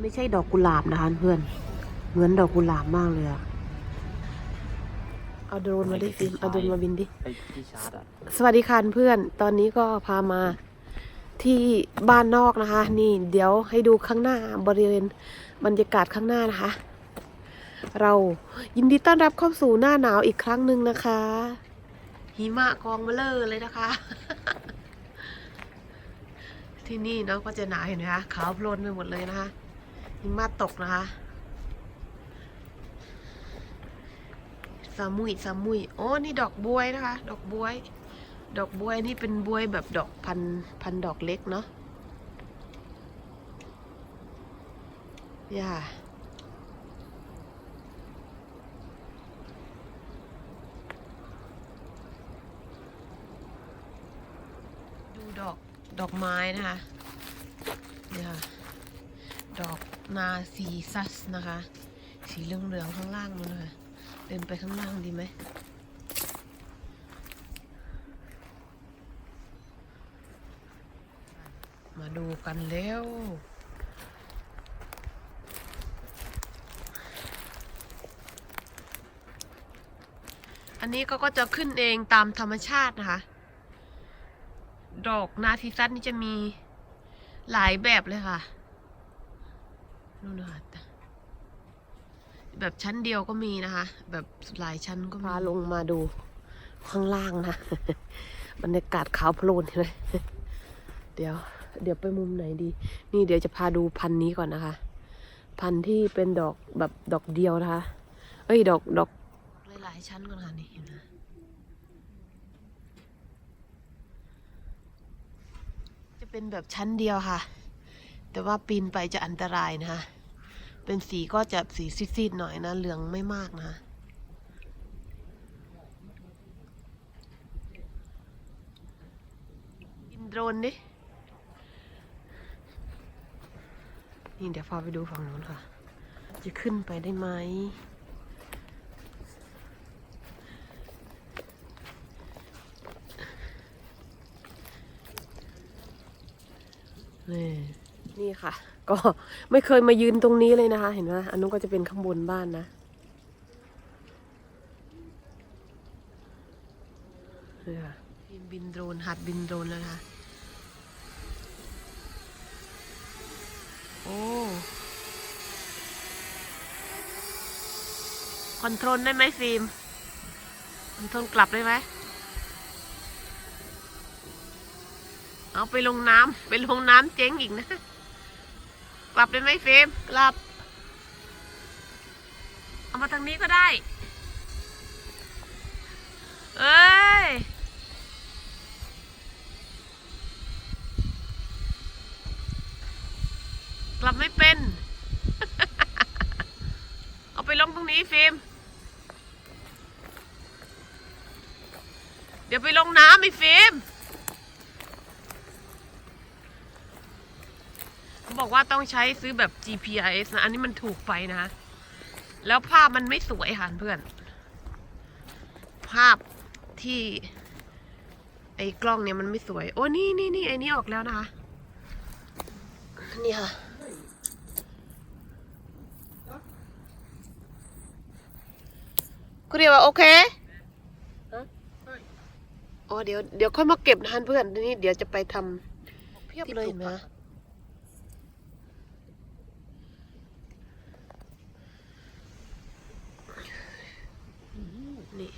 ไม่ใช่ดอกกุหลาบนะคะเพื่อน เหมือนดอกกุหลาบมากเลยอะเอาโดรนมาดิฟิล์มเอาโดรนมาบินดิไอ้ที่ชาร์จอะสวัสดีค่ะเพื่อน ตอนนี้ก็พามาที่บ้านนอกนะคะ นี่เดี๋ยวให้ดูข้างหน้าบริเวณบรรยากาศข้างหน้านะคะ เรายินดีต้อนรับเข้าสู่หน้าหนาวอีกครั้งหนึ่งนะคะ หิมะกองเบลอเลยนะคะ ที่นี่เนาะก็จะหนาวเห็นไหมคะขาวโพลนไปหมดเลยนะคะ หิมะตกนะคะสามุยสามุยโอ้นี่ดอกบวยนะคะ ดอกบวย ดอกบวยนี่เป็นบวยแบบดอกพันพันดอกเล็กเนาะย่าดูดอกดอกไม้นะคะเนี่ค่ะดอก นาซีซัสนะคะ สีเหลืองๆข้างล่างนู้นนะคะเดินไปข้างล่างดีไหมมาดูกันเร็วอันนี้ก็ก็จะขึ้นเองตามธรรมชาตินะคะ ดอกนาทิซัสนี่จะมีหลายแบบเลยค่ะ นู่นนะคะแบบชั้นเดียวก็มีนะคะ แบบหลายชั้นก็มีพาลงมาดูข้างล่างนะบรรยากาศขาวโพลนเห็นไหมเดี๋ยว เดี๋ยวไปมุมไหนดี นี่เดี๋ยวจะพาดูพันธุ์นี้ก่อนนะคะ พันธุ์ที่เป็นดอกแบบดอกเดียวนะคะ เอ้ยดอกดอกหลายๆชั้นก่อนค่ะนี่เห็นไหมจะเป็นแบบชั้นเดียวค่ะ แต่ว่าปีนไปจะอันตรายนะคะ เป็นสีก็จะสีซีดๆหน่อยนะ เหลืองไม่มากนะคะบินโดรนดิ นี่เดี๋ยวพาไปดูฝั่งนู้นค่ะ จะขึ้นไปได้ไหมนี่ นี่ค่ะ ก็ไม่เคยมายืนตรงนี้เลยนะคะ เห็นไหมอันนู้นก็จะเป็นข้างบนบ้านนะนี่ค่ะบินบินโดรนหัดบินโดรนแล้วนะคะโอ้คอนโทรลได้ไหมฟิล์มคอนโทรลกลับได้ไหมเอาไปลงน้ำไปลงน้ำเจ๊งอีกนะ กลับได้ไหมเฟมกลับ เอามาทางนี้ก็ได้ เอ้ย กลับไม่เป็น เอาไปลงตรงนี้เฟมเดี๋ยวไปลงน้ำไอ้ฟิล์มเขา บอกว่าต้องใช้ซื้อแบบ GPS นะ อันนี้มันถูกไปนะ แล้วภาพมันไม่สวยค่ะเพื่อน ภาพที่ไอ้กล้องเนี่ยมันไม่สวย โอ้นี่นี่นี่ไอ้นี่ออกแล้วนะคะ นี่ค่ะ คุณเดียวว่าโอเคโอ้เดี๋ยวเดี๋ยวค่อยมาเก็บนะเพื่อนนี้เดี๋ยวจะไปทำเพียบเลยนไหมคะ นี่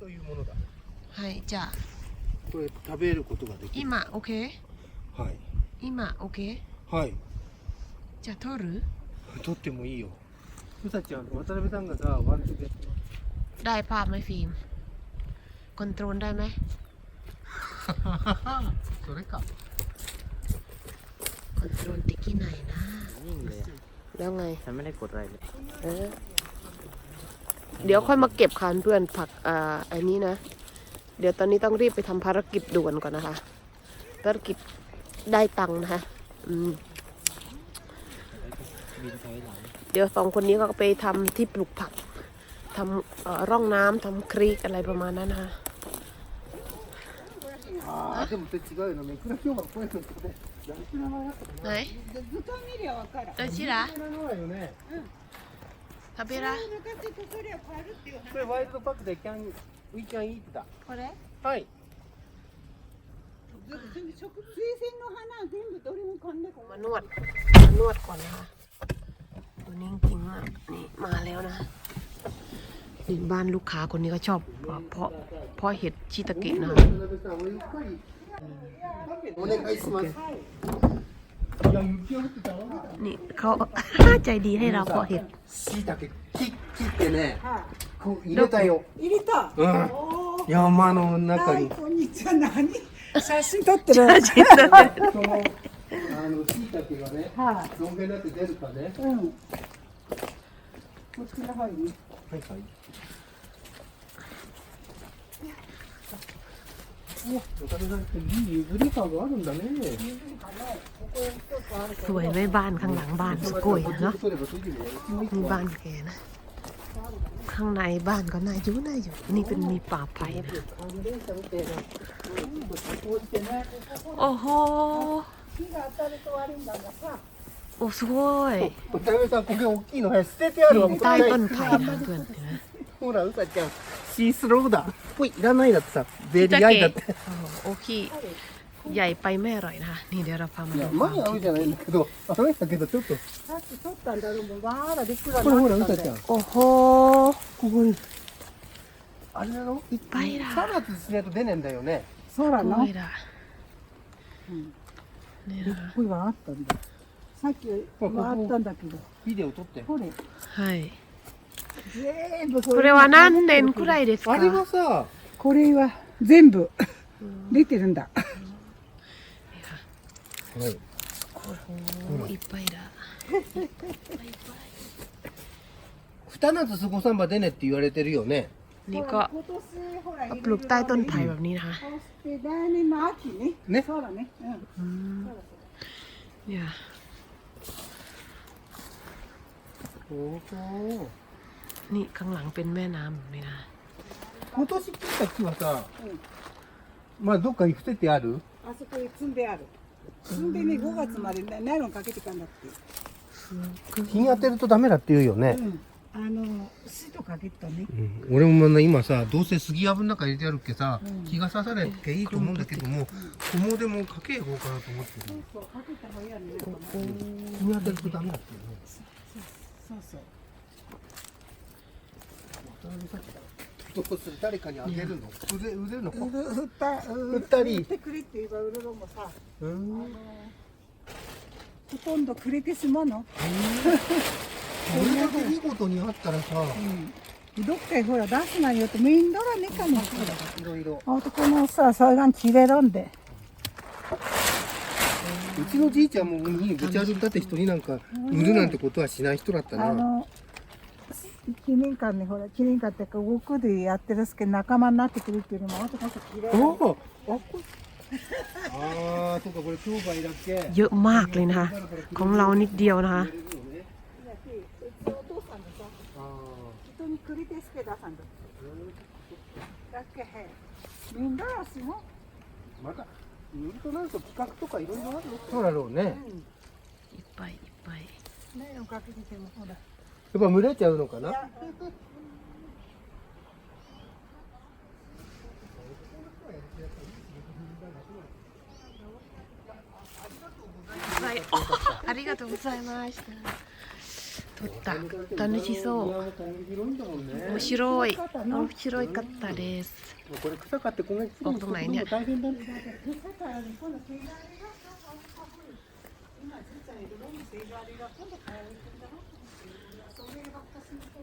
というものだ。はいじゃあこれ食べることができる。今 OK はい。今 OK はい。じゃあ取る取ってもいいよ。うさちゃん、渡辺さんがさ、ワンツーで。 ได้ภาพไหมฟิล์มคอนโทรลได้ไหม それか。 คอนโทรลติ๊กกี้ไหนนะ นิ่งเลยอะแล้วไง ฉันไม่ได้กดอะไรเลยเออ เดี๋ยวค่อยมาเก็บคันเพื่อนผักอ่าไอ้นี้นะ เดี๋ยวตอนนี้ต้องรีบไปทำภารกิจด่วนก่อนนะคะ ภารกิจได้ตังค์นะคะอืม บินถอยหลังเดี๋ยวสองคนนี้ก็ไปทำที่ปลูกผักทำเอ่อร่องน้ำทำครีกอะไรประมาณนั้นนะคะ ああでもそれ違うよねいくら今日がこういうのってね何て名前だったか ไหน 図鑑見りゃわかる。 เดินชิระ な名前よね ทาเบระ 昔とそれは変わるっていうそれワイルドパックでキャンウィキャンイートだこれはいずそれ植水仙の花全部どれも噛んでこ มา ない นวดมานวดก่อนนะคะตัวนิ่งจริงมากนี่มาแล้วนะ นี่บ้านลูกค้าคนนี้ก็ชอบเพาะเพาะเห็ดชิตาเกะนะคะ お願いしますいや雪が降ってたわ นี่เขา ใจดีให้เราเพาะเห็ด しいたけ切切ってねはこう入れたよい入れたうんおー山の中はいにこんにちは何写真撮ってるそのあのしいたけがねはどんぐらいになって出るかねいうんこっちの方に ไม่สอ้ดูอดีสวยไหมบ้านข้างหลังบ้านสกุยเนาะมีบ้านแกนะ ข้างในบ้านก็น่าอยู่น่าอยู่ นี่เป็นมีป่าไผ่นะโอ้โห おすごい。田辺さんこ大きいのね捨ててあるわ。もったほらうさちゃん。シースローだ。ほいいらないだってさ。ベリアイだって。大きい。いや、いっぱいไ路いなร่อยนะนี่เうじゃないんだけど。あれだけどちょっと。さっき取ったんだろうわらでほらうさちゃん。おほここに。あれだろ？いっぱいだサラダしないと出ねえんだよね。そうなすごい、うん、ねえ。っいはあったんだ。さっきはあったんだけどビデオ撮ってこれ はい 全部ここれは何年くらいですかあれはさこれは全部出てるんだはい โอ้โหいっぱいだ二夏すごサンバ出ねって言われてるよね นี่ ほ ก็ ら今年ほら ปลูกใต้ต้นไผ่แบบนี้นะคะ そして 来年の秋ねねそうだねうん อืมเนี่ย おお นี่ข้างหลังเป็นแม่น้ำแบบนี้นะ 今年切った木はさ、まあどっかに伏せてあるあそこに積んである積んでね5月までねナイロンかけてかんだって日に当てるとダメだって言うよね、うんあのシートかけたねうん俺もね今さどうせ杉やぶの中入れてあるっけさ、うん日が刺されていいと思うんだけども小毛でもかけいこうかなと思ってるそうかけた方がいいやねなんかね日に当てるとダメだっていうね そうそう。どうする誰かにあげるの？腕腕のうる振った振ったり。売ってくれって言えば売るのもさうんほとんどくれてしまうの。これだけ見事にあったらさうん。どっかへほら出すなよってメインドラねかもいろいろ。男のさそれが切れるんでうちのじいちゃんも海にぶち歩いたって人になんか売るなんてことはしない人だったな、あの記念館ねほら記念館っていうか動くでやってるすけど仲間になってくるっていうのも男の人切れるおおあこあーそうかこれ商売だっけ เยอะมากเลยนะคะ ของเรานิดเดียวนะคะ お父さんでさあ人にくれてすけ出さんだだっけへみんならしもーまた 売るとなると企画とかいろいろあるそうだろうね。やっいっぱいいっぱい。ねおかけててもほらぱ群れちゃうのかな？はい、ありがとうございました。取った。楽しそう。庭もこんな広いんだもんね面白い。面白いかったです。これ草買ってこんなにあそうなんやね大変だね草からね今度手がりがさ今じいちゃんいるのに手がりが今度買えるんだろそればっかしにして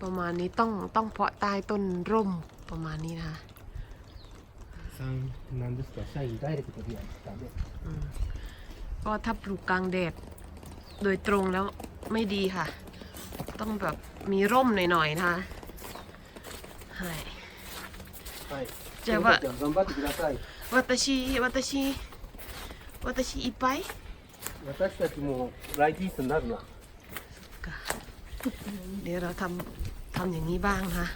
ประมาณนี้ต้องต้องเพาะใต้ต้นร่มประมาณนี้นะคะ さんなんですか社員ダイレクトでやったね อืมก็ถ้าปลูกกลางแดด โดยตรงแล้วไม่ดีค่ะ ต้องแบบมีร่มหน่อยๆนะคะはい はいじゃあわじゃあ頑張ってください私私私いっぱい私たちもライティースになるな เดี๋ยวเราทำทำอย่างนี้บ้างนะ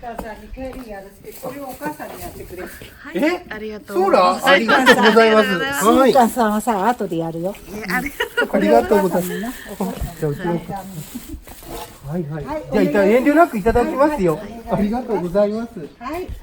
คะ母さんに帰りやるって、これをお母さんにやってくれ。はいえ？ありがとうそうだありがとうございます。はい。母さんはさ、後でやるよ。ありがとうございます。じゃあ、うちの。はいはい。じゃあ、いた遠慮なくいただきますよ。ありがとうございます。はい、